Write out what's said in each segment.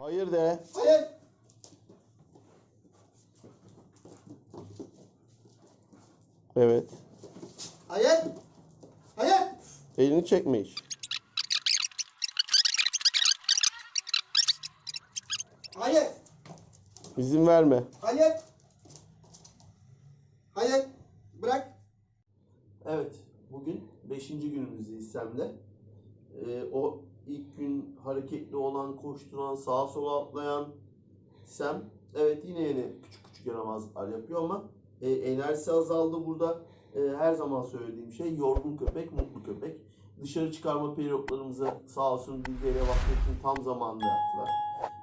Hayır de. Hayır. Evet. Hayır. Hayır. Elini çekme hiç. Hayır. İzin verme. Hayır. Hayır. Bırak. Evet. Bugün 5. günümüzdeyiz İslam'da. Ee, o ilk gün hareketli olan, koşturan, sağa sola atlayan Sem. Evet yine yine küçük küçük yaramazlıklar yapıyor ama e, enerjisi azaldı burada. E, her zaman söylediğim şey yorgun köpek, mutlu köpek. Dışarı çıkarma periyotlarımızı sağ olsun ile Vakfettin tam zamanında yaptılar.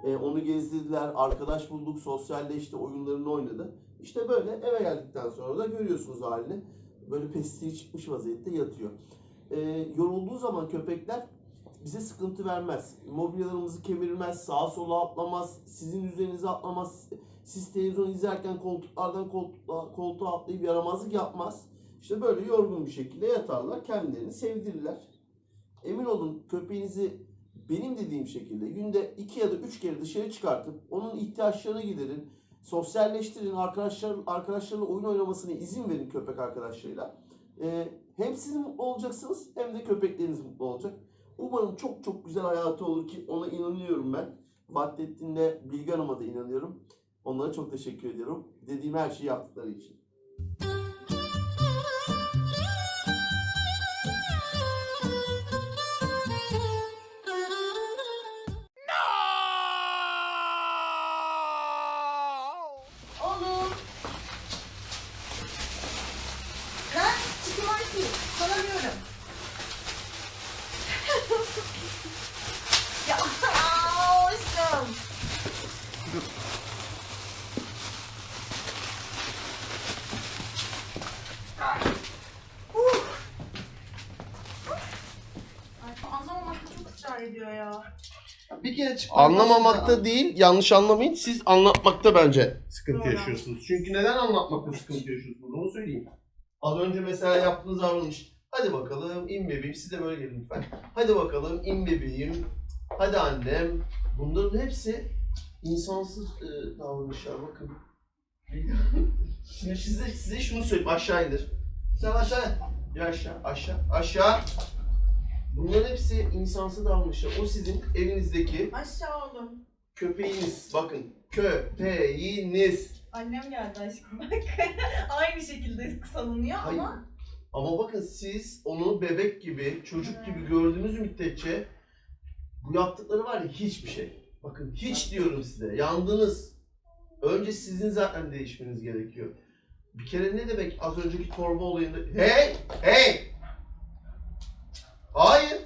E, onu gezdirdiler, arkadaş bulduk, sosyalleşti, oyunlarını oynadı. İşte böyle eve geldikten sonra da görüyorsunuz halini. Böyle pestiği çıkmış vaziyette yatıyor. E, yorulduğu zaman köpekler bize sıkıntı vermez. Mobilyalarımızı kemirmez, sağa sola atlamaz, sizin üzerinize atlamaz. Siz televizyon izlerken koltuklardan koltuğa, koltuğa atlayıp yaramazlık yapmaz. İşte böyle yorgun bir şekilde yatarlar, kendilerini sevdirirler. Emin olun köpeğinizi benim dediğim şekilde günde iki ya da üç kere dışarı çıkartıp onun ihtiyaçlarını giderin, sosyalleştirin, arkadaşlar arkadaşlarla oyun oynamasına izin verin köpek arkadaşlarıyla. Ee, hem siz mutlu olacaksınız hem de köpekleriniz mutlu olacak. Umarım çok çok güzel hayatı olur ki ona inanıyorum ben. Vahdettin'le Bilge Hanım'a da inanıyorum. Onlara çok teşekkür ediyorum. Dediğim her şeyi yaptıkları için. Çık. Anlamamakta değil, yanlış anlamayın. Siz anlatmakta bence sıkıntı Doğru. yaşıyorsunuz. Çünkü neden anlatmakta sıkıntı yaşıyorsunuz? Onu söyleyeyim. Az önce mesela yaptığınız davranış. Hadi bakalım in bebeğim. Siz de böyle gelin lütfen. Hadi bakalım in bebeğim. Hadi annem. Bunların hepsi insansız e, davranışlar. Bakın. Şimdi size, size şunu söyleyeyim. Aşağı indir. Sen aşağı. Bir aşağı. Aşağı. Aşağı. Bunların hepsi insansız davranışlar. O sizin evinizdeki Aşağı oğlum. köpeğiniz. Bakın köpeğiniz. Annem geldi aşkım bak. Aynı şekilde salınıyor Hayır. ama Ama bakın siz onu bebek gibi, çocuk gibi gördüğünüz müddetçe bu yaptıkları var ya hiçbir şey. Bakın hiç diyorum size. Yandınız. Önce sizin zaten değişmeniz gerekiyor. Bir kere ne demek az önceki torba olayında... Hey! Hey! Hayır!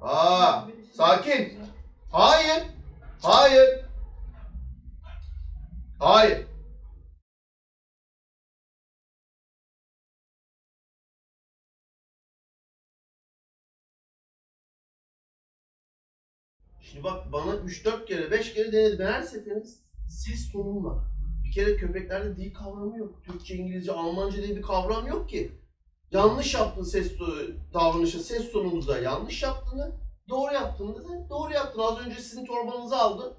Aa! Sakin! Hayır! Hayır! Hayır! Şimdi bak bana 3-4 kere 5 kere denedi. Ben her seferinde ses tonumla. Bir kere köpeklerde dil kavramı yok. Türkçe, İngilizce, Almanca diye bir kavram yok ki. Yanlış yaptın ses davranışı, ses tonumuzda yanlış yaptığını, doğru yaptığını da doğru yaptın. Az önce sizin torbanızı aldı.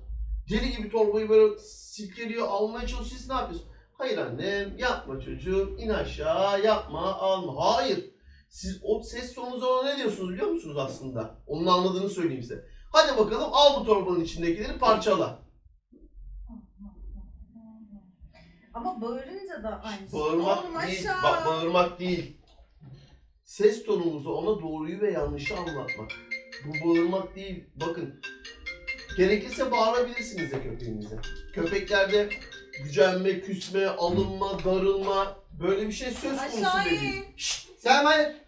Deli gibi torbayı böyle silkeliyor, almaya çalışıyor. Siz ne yapıyorsun? Hayır annem, yapma çocuğum, in aşağı, yapma, alma. Hayır. Siz o ses tonunuza ne diyorsunuz biliyor musunuz aslında? Onun anladığını söyleyeyim size. Hadi bakalım al bu torbanın içindekileri parçala. ama bağırınca da aynı şey. Bağırmak değil. Bak bağırmak değil. Ses tonumuzu ona doğruyu ve yanlışı anlatmak. Bu bağırmak değil. Bakın. Gerekirse bağırabilirsiniz de köpeğinize. Köpeklerde gücenme, küsme, alınma, darılma böyle bir şey söz konusu Aşağı değil. in. Şşt, sen hayır.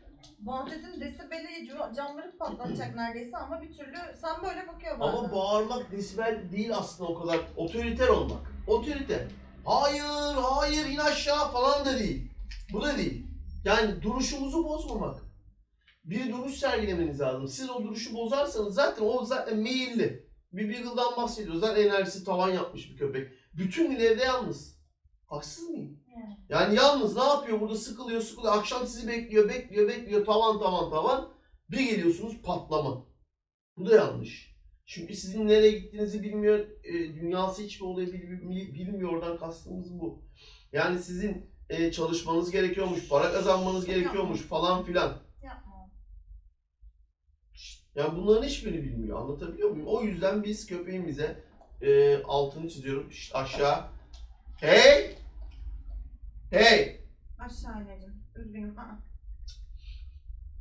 Muhabbetin desibeli camları patlatacak neredeyse ama bir türlü sen böyle bakıyor bana. Ama bağırmak desibel değil aslında o kadar. Otoriter olmak. Otoriter. Hayır, hayır in aşağı falan da değil. Bu da değil. Yani duruşumuzu bozmamak. Bir duruş sergilemeniz lazım. Siz o duruşu bozarsanız zaten o zaten meyilli. Bir Beagle'dan bahsediyoruz. Zaten enerjisi tavan yapmış bir köpek. Bütün gün evde yalnız. Haksız mıyım? Yani. Yalnız ne yapıyor burada sıkılıyor sıkılıyor akşam sizi bekliyor bekliyor bekliyor tavan tavan tavan bir geliyorsunuz patlama. Bu da yanlış. Çünkü sizin nereye gittiğinizi bilmiyor, e, dünyası hiçbir olayı bil- bil- bilmiyor oradan kastımız bu. Yani sizin e, çalışmanız gerekiyormuş, para kazanmanız gerekiyormuş falan filan. Yapma. Yani bunların hiçbirini bilmiyor. Anlatabiliyor muyum? O yüzden biz köpeğimize e, altını çiziyorum. Şşt, aşağı. Hey! Hey! Aşağı anneciğim. Üzgünüm. Aa.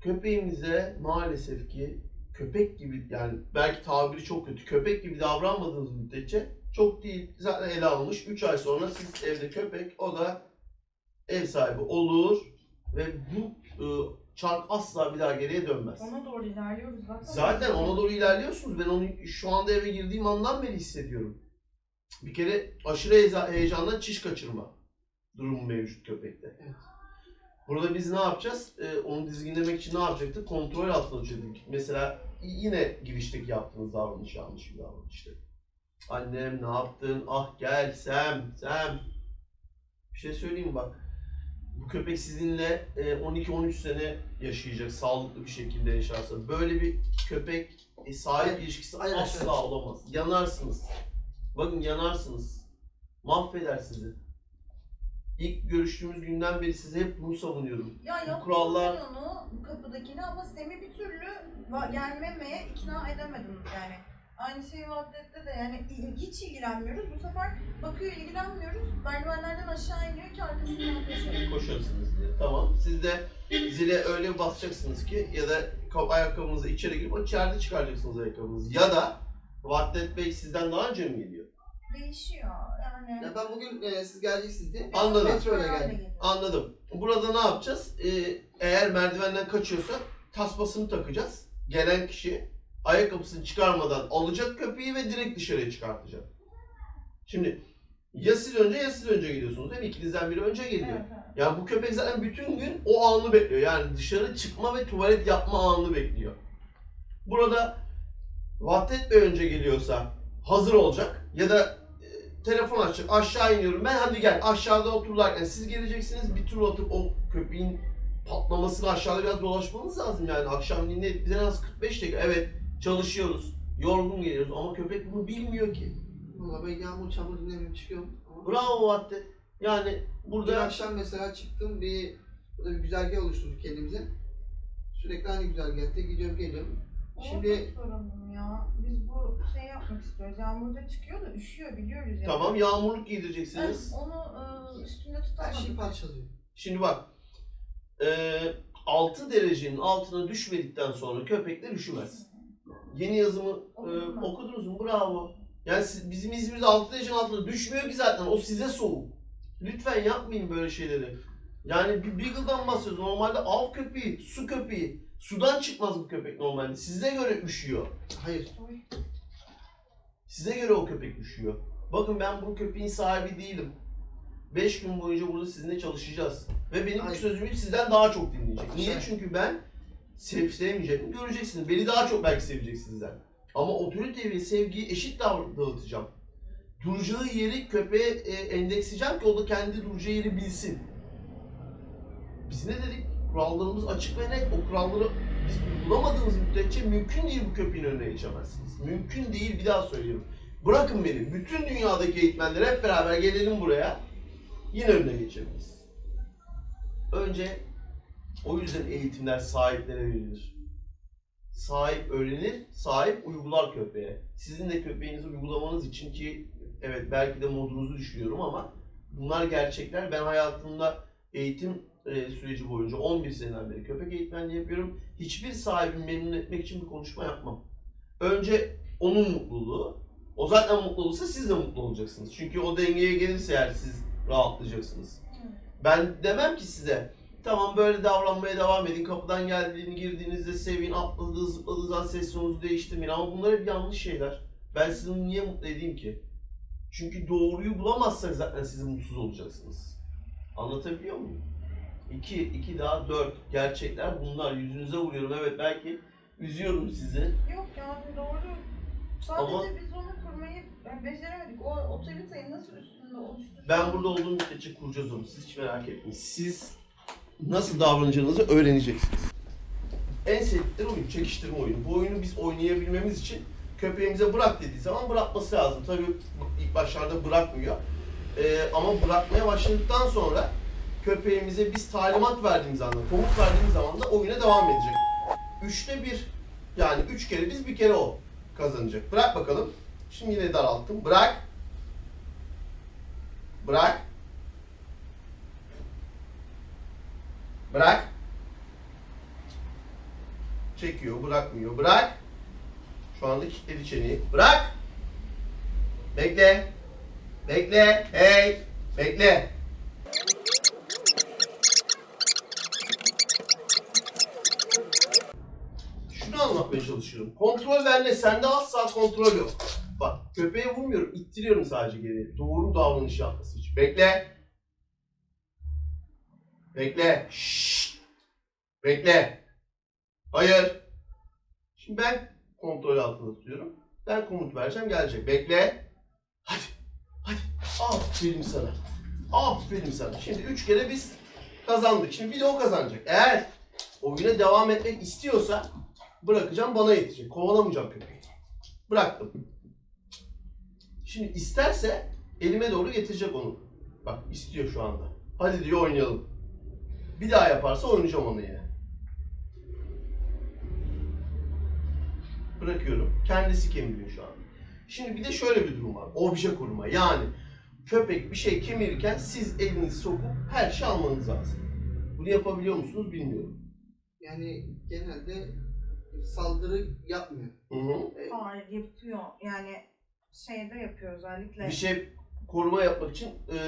Köpeğimize maalesef ki köpek gibi yani belki tabiri çok kötü. Köpek gibi davranmadığınız müddetçe çok değil. Zaten ele alınmış. 3 ay sonra siz evde köpek o da ev sahibi olur ve bu e, çark asla bir daha geriye dönmez. Ona doğru ilerliyoruz zaten. Zaten ona doğru ilerliyorsunuz. Ben onu şu anda eve girdiğim andan beri hissediyorum. Bir kere aşırı heyecandan çiş kaçırma durumu mevcut köpekte. Evet. Burada biz ne yapacağız? Ee, onu dizginlemek için ne yapacaktık? Kontrol altına düşürdük. Mesela yine girişteki yaptığınız davranış yanlış bir davranıştı. Annem ne yaptın? Ah gel Sem, Sem. Bir şey söyleyeyim mi bak. Bu köpek sizinle e, 12-13 sene yaşayacak sağlıklı bir şekilde yaşarsa. Böyle bir köpek e, sahip ilişkisi asla olamaz. Yanarsınız. Bakın yanarsınız. Mahveder sizi. İlk görüştüğümüz günden beri size hep bunu savunuyorum. Ya Bu yaptım kurallar- ben onu bu kapıdakini ama Sem'i bir türlü va- gelmemeye ikna edemedim yani. Aynı şey Vahlet'te de yani il- hiç ilgilenmiyoruz. Bu sefer bakıyor ilgilenmiyoruz. Merdivenlerden aşağı iniyor ki arkasından koşuyor. Koşarsınız diye. Tamam. Siz de zile öyle basacaksınız ki ya da ka- ayakkabınızı içeri girip içeride çıkaracaksınız ayakkabınızı. Ya da Vahdet Bey sizden daha önce mi geliyor? Değişiyor yani. Ya ben bugün e, siz geleceksiniz diye Anladım. metro ile Öyle geldim. Anladım. Burada ne yapacağız? Ee, eğer merdivenden kaçıyorsa tasmasını takacağız. Gelen kişi ayakkabısını çıkarmadan alacak köpeği ve direkt dışarıya çıkartacak. Şimdi ya siz önce ya siz önce geliyorsunuz değil mi? İkinizden biri önce geliyor. Evet, evet. Yani bu köpek zaten bütün gün o anı bekliyor. Yani dışarı çıkma ve tuvalet yapma anını bekliyor. Burada Vahdet Bey önce geliyorsa hazır olacak ya da telefon açacak aşağı iniyorum ben hadi gel aşağıda otururlarken siz geleceksiniz bir tur atıp o köpeğin patlamasını aşağıda biraz dolaşmanız lazım yani akşam ne bize en az 45 dakika evet çalışıyoruz yorgun geliyoruz ama köpek bunu bilmiyor ki. Valla ben yağmur çamur dinlemiyorum çıkıyorum. Ama Bravo Vahdet. Yani burada akşam mesela çıktım bir burada bir güzergah oluşturduk kendimize. Sürekli aynı güzergahta gidiyorum geliyorum. Şimdi ya. Biz bu şey yapmak istiyoruz. Yağmurda çıkıyor da üşüyor biliyoruz yani. tamam yağmurluk giydireceksiniz. onu e, üstünde her şey tutamadık. parçalıyor. Şimdi bak. eee 6 derecenin altına düşmedikten sonra köpekler üşümez. Yeni yazımı Okudum ben. okudunuz mu? Bravo. Yani siz- bizim İzmir'de 6 derecenin altına düşmüyor ki zaten. O size soğuk. Lütfen yapmayın böyle şeyleri. Yani bir Beagle'dan bahsediyoruz. Normalde av köpeği, su köpeği. Sudan çıkmaz bu köpek normalde. Size göre üşüyor. Hayır. Size göre o köpek üşüyor. Bakın ben bu köpeğin sahibi değilim. 5 gün boyunca burada sizinle çalışacağız. Ve benim Ay. sözümü sizden daha çok dinleyecek. Niye? Çünkü ben sevip sevmeyeceğimi göreceksiniz. Beni daha çok belki sevecek sizden. Ama otorite ve sevgiyi eşit dağıtacağım. Duracağı yeri köpeğe e, endeksleyeceğim ki o da kendi duracağı yeri bilsin. Biz ne dedik? Kurallarımız açık ve net. O kuralları biz uygulamadığımız müddetçe mümkün değil bu köpeğin önüne geçemezsiniz. Mümkün değil bir daha söylüyorum. Bırakın beni. Bütün dünyadaki eğitmenler hep beraber gelelim buraya. Yine önüne geçemeyiz. Önce o yüzden eğitimler sahiplere verilir. Sahip öğrenir, sahip uygular köpeğe. Sizin de köpeğinizi uygulamanız için ki evet belki de modunuzu düşürüyorum ama bunlar gerçekler. Ben hayatımda eğitim e, süreci boyunca 11 seneden beri köpek eğitmenliği yapıyorum. Hiçbir sahibimi memnun etmek için bir konuşma yapmam. Önce onun mutluluğu. O zaten mutlu olursa siz de mutlu olacaksınız. Çünkü o dengeye gelirse eğer siz rahatlayacaksınız. Ben demem ki size tamam böyle davranmaya devam edin. Kapıdan geldiğini girdiğinizde sevin, atladığı zıpladığı zaman ses tonunuzu değiştirmeyin. Ama bunlar hep yanlış şeyler. Ben sizi niye mutlu edeyim ki? Çünkü doğruyu bulamazsak zaten siz mutsuz olacaksınız. Anlatabiliyor muyum? 2, 2 daha 4 gerçekler bunlar. Yüzünüze vuruyorum. Evet belki üzüyorum sizi. Yok yani doğru Sadece Ama- biz onu kurmayı beceremedik. O otoriteyi nasıl üstünde oluşturacağız? Ben burada olduğum müddetçe kuracağız onu. Siz hiç merak etmeyin. Siz nasıl davranacağınızı öğreneceksiniz. En sevdikleri oyun, çekiştirme oyunu. Bu oyunu biz oynayabilmemiz için köpeğimize bırak dediği zaman bırakması lazım. Tabii ilk başlarda bırakmıyor. Ee, ama bırakmaya başladıktan sonra köpeğimize biz talimat verdiğimiz anda, komut verdiğimiz zaman da oyuna devam edecek. Üçte bir, yani üç kere biz bir kere o kazanacak. Bırak bakalım. Şimdi yine daralttım. Bırak. Bırak. Bırak. Çekiyor, bırakmıyor. Bırak. Şu anda kilitledi çeneyi. Bırak. Bekle. Bekle. Hey. Bekle. Şunu anlatmaya çalışıyorum. Kontrol verme. Sende asla kontrol yok. Bak köpeğe vurmuyorum. ittiriyorum sadece geri. Doğru davranış yapması için. Bekle. Bekle. Şşt. Bekle. Hayır. Şimdi ben kontrol altında tutuyorum. Ben komut vereceğim gelecek. Bekle. Aferin sana. Aferin sana. Şimdi üç kere biz kazandık. Şimdi bir de o kazanacak. Eğer oyuna devam etmek istiyorsa bırakacağım bana yetecek. Kovalamayacağım köpeği. Bıraktım. Şimdi isterse elime doğru getirecek onu. Bak istiyor şu anda. Hadi diyor oynayalım. Bir daha yaparsa oynayacağım onu yine. Bırakıyorum. Kendisi kemiriyor şu an. Şimdi bir de şöyle bir durum var. Obje kurma. Yani köpek bir şey kemirirken siz elinizi sokup her şey almanız lazım. Bunu yapabiliyor musunuz bilmiyorum. Yani genelde saldırı yapmıyor. Hı hı. E, Hayır yapıyor. Yani şeyde yapıyor özellikle. Bir şey koruma yapmak için e,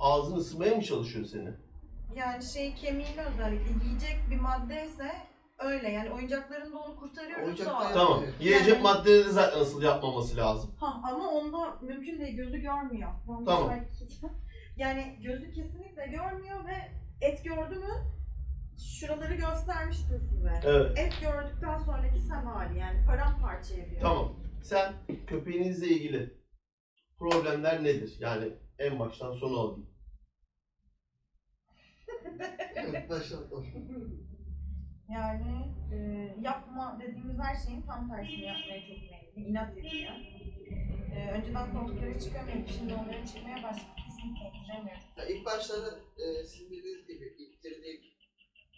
ağzını ısırmaya mı çalışıyor seni? Yani şey kemiğini özellikle yiyecek bir maddeyse öyle. Yani oyuncaklarında onu kurtarıyoruz Oyuncaklar da. Tamam. Yiyecek Yani- maddeleri de zaten asıl yapmaması lazım. Ha, ama onda mümkün değil. Gözü görmüyor. Ben Tamam. belki- Yani gözü kesinlikle görmüyor ve et gördü mü şuraları göstermiştim size. Evet. Et gördükten sonraki sen hali yani paramparça ediyor. Tamam. Sen köpeğinizle ilgili problemler nedir? Yani en baştan sona alayım. başlatalım. Yani e, yapma dediğimiz her şeyin tam tersini yapmaya çok meyilli. İnat ediyor. E, önceden kontrolü çıkamayıp şimdi onların çıkmaya başladı. Kesinlikle ettiremiyoruz. Ya ilk başlarda e, sizin dediğiniz gibi ittirdik,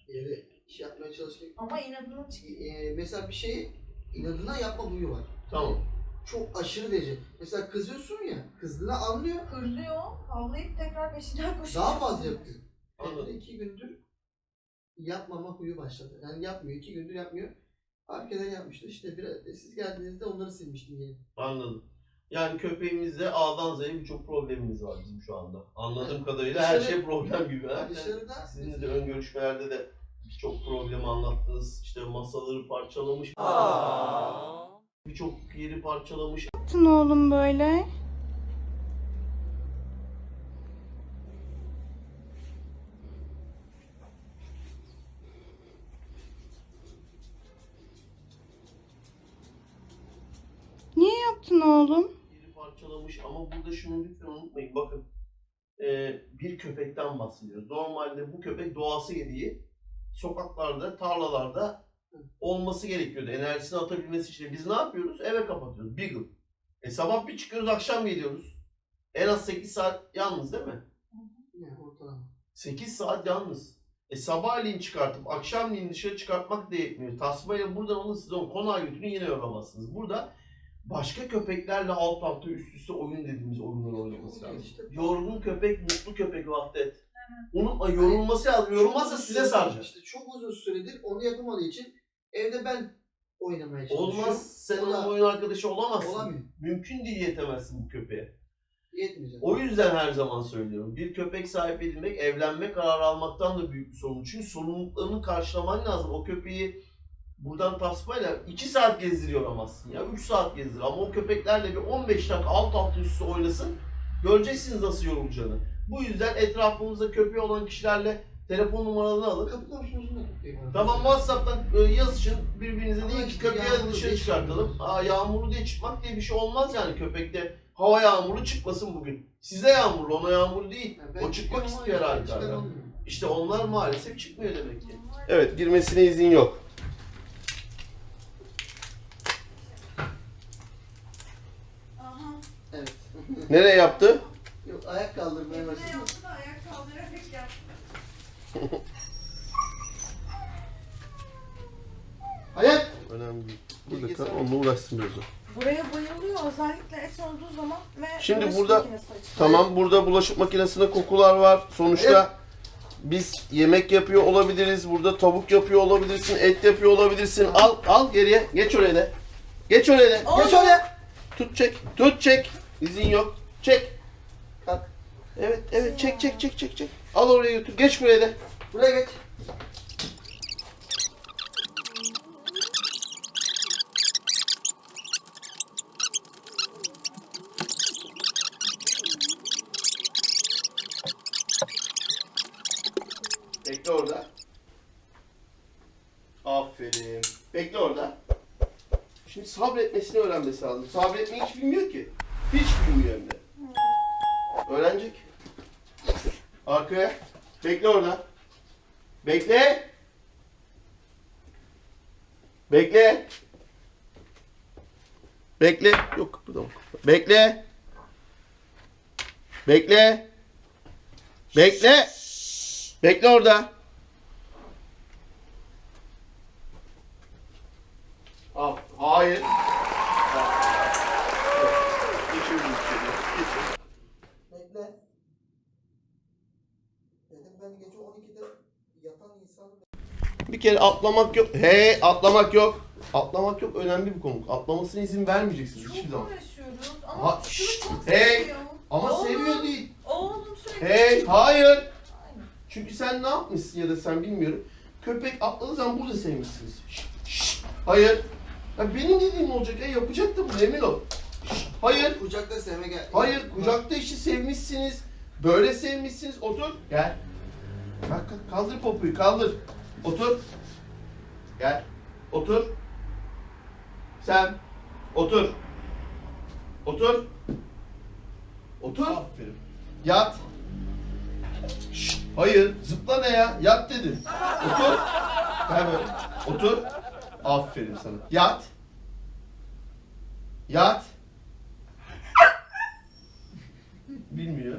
yeri iş yapmaya çalıştık. Ama inadına çıkıyor. E, mesela bir şeyi inadına yapma huyu var. Tamam. Çok aşırı derece. Mesela kızıyorsun ya, kızdığını anlıyor, Hırlıyor, havlayıp tekrar peşinden koşuyor. daha fazla yapıyor. Anladım. Yani iki gündür yapmama huyu başladı. Yani yapmıyor, iki gündür yapmıyor. Arkadaşlar yapmıştı. İşte bir, siz geldiğinizde onları silmiştim yeni. Anladım. Yani köpeğimizde A'dan Z'ye birçok problemimiz var bizim şu anda. Anladığım Evet. kadarıyla her Dışarı- şey problem gibi. Dışarıda Sizin de ön görüşmelerde de birçok problemi anlattınız. İşte masaları parçalamış. Birçok yeri parçalamış. yaptın oğlum böyle? Niye yaptın oğlum? yeri parçalamış ama burada şunu lütfen unutmayın bakın Ee, bir köpekten bahsediyoruz. Normalde bu köpek doğası gereği sokaklarda, tarlalarda olması gerekiyordu. Enerjisini atabilmesi için. Biz ne yapıyoruz? Eve kapatıyoruz. Beagle. E sabah bir çıkıyoruz, akşam geliyoruz. En az 8 saat yalnız değil mi? yani ortalama. 8 saat yalnız. E sabahleyin çıkartıp akşamleyin dışarı çıkartmak da yetmiyor. Tasmayla buradan alın siz onu konağa götürün yine yoramazsınız. Burada başka köpeklerle alt alta üst üste oyun dediğimiz oyunlar oynaması lazım. İşte- Yorgun köpek, mutlu köpek Vahdet. Unutma yorulması lazım. Yorulmazsa size saracak. İşte çok uzun süredir onu yapamadığı için evde ben oynamaya çalışıyorum. Olmaz. Sen O onun oyun arkadaşı olamazsın. Olamıyor. Mümkün değil yetemezsin bu köpeğe. Yetmeyecek. O yüzden her zaman söylüyorum. Bir köpek sahip edinmek, evlenme kararı almaktan da büyük bir sorun. Çünkü sorumluluklarını karşılaman lazım. O köpeği buradan tasmayla 2 saat gezdiriyoramazsın ya. 3 saat gezdir. Ama o köpeklerle bir 15 dakika alt alta üstü oynasın. Göreceksiniz nasıl yorulacağını. Bu yüzden etrafımızda köpeği olan kişilerle Telefon numaralarını alın. Kapı komşumuzun. Tamam WhatsApp'tan e, yazışın birbirinize deyin ki işte köpeği dışarı çıkartalım. Aa, yağmurlu diye çıkmak diye bir şey olmaz yani köpekte. Hava yağmurlu çıkmasın bugün. Size yağmurlu ona yağmurlu değil. Yani o çıkmak istiyor olmuyor. İşte onlar maalesef çıkmıyor demek ki. Evet girmesine izin yok. Aha. Evet. Nereye yaptı? Yok ayak kaldırmaya başladı. ayak kaldırarak yaptı. Ayak! Önemli değil. Burada kal, onunla uğraşsın biraz o. Buraya bayılıyor özellikle et olduğu zaman ve Şimdi bulaşık burada- makinesi açıyor. Tamam burada bulaşık makinesinde kokular var. Sonuçta biz yemek yapıyor olabiliriz. Burada tavuk yapıyor olabilirsin. Et yapıyor olabilirsin. Al al geriye. Geç oraya da. Geç oraya da. Oğlum. Geç oraya. Tut çek. Tut çek. İzin yok. Çek. Kalk. Evet evet çek çek çek çek çek. Al oraya götür. Geç buraya da. Buraya geç. Bekle orada. Aferin. Bekle orada. Şimdi sabretmesini öğrenmesi lazım. Sabretmeyi hiç bilmiyor ki. Hiç bilmiyor hem de. Öğrenecek. Arkaya. Bekle orada. Bekle. Bekle. Bekle. Yok burada Bekle. Bekle. Bekle. Bekle orada. Al. Hayır içeri. Geçin. Bekle. Dedim ben gece 12'de yatan insanı Bir kere atlamak yok. Hey atlamak yok. Atlamak yok önemli bir konu. Atlamasına izin vermeyeceksiniz hiçbir Çok zaman. uğraşıyoruz ama Ha, şunu şşt, çok hey, seviyor. Ama Oğlum, seviyor değil. Oğlum sürekli. Hey hayır. Çünkü sen ne yapmışsın ya da sen bilmiyorum. Köpek atladığı zaman burada sevmişsiniz. Şşt, şşt, hayır. Ya benim dediğim olacak ya yapacaktım bunu emin ol. Şşt, hayır. Kucakta sevme gel. Hayır kucakta işi sevmişsiniz. Böyle sevmişsiniz. Otur. Gel. Bak kalk, kaldır popoyu kaldır. Otur. Gel. Otur. Sen. Otur. Otur. Otur. Aferin. Yat. Şşt, hayır. Zıpla ne ya? Yat dedim. Otur. Gel böyle. Otur. Aferin sana. Yat. Yat. Bilmiyor.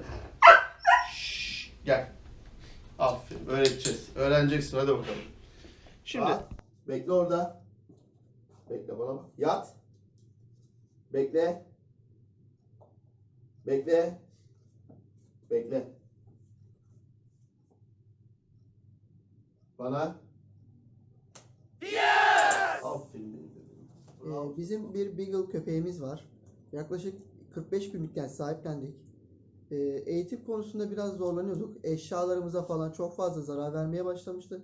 Şşş, gel. Aferin. Öğreteceğiz. Öğreneceksin. Hadi bakalım. Şimdi. Yat. Bekle orada. Bekle bana bak. Yat. Bekle. Bekle. Bekle. Bana. Aferin. benim bebeğim. Bravo. Ee, bizim bir Beagle köpeğimiz var. Yaklaşık 45 günlükken sahiplendik. Ee, eğitim konusunda biraz zorlanıyorduk. Eşyalarımıza falan çok fazla zarar vermeye başlamıştı.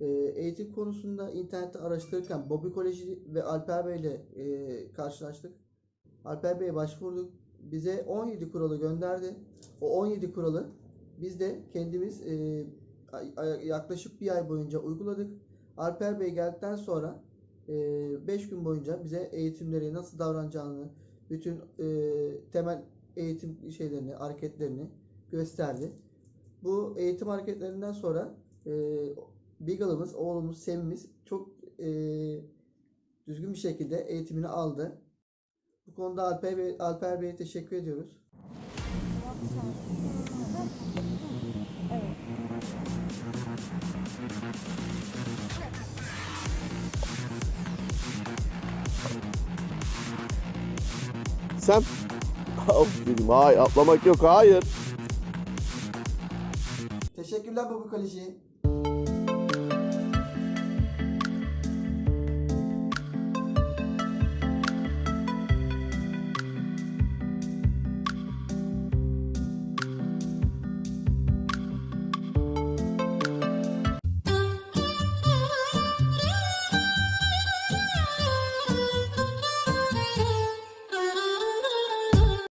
Ee, eğitim konusunda internette araştırırken Bobby Koleji ve Alper Bey ile e, karşılaştık. Alper Bey'e başvurduk. Bize 17 kuralı gönderdi. O 17 kuralı biz de kendimiz e, yaklaşık bir ay boyunca uyguladık. Alper Bey geldikten sonra 5 gün boyunca bize eğitimleri nasıl davranacağını, bütün e, temel eğitim şeylerini, hareketlerini gösterdi. Bu eğitim hareketlerinden sonra e, Beagle'ımız, oğlumuz, Sem'imiz çok e, düzgün bir şekilde eğitimini aldı. Bu konuda Alper, Bey, Alper Bey'e teşekkür ediyoruz. Sen. Aferin. Hayır atlamak yok. Hayır. Teşekkürler Koleji.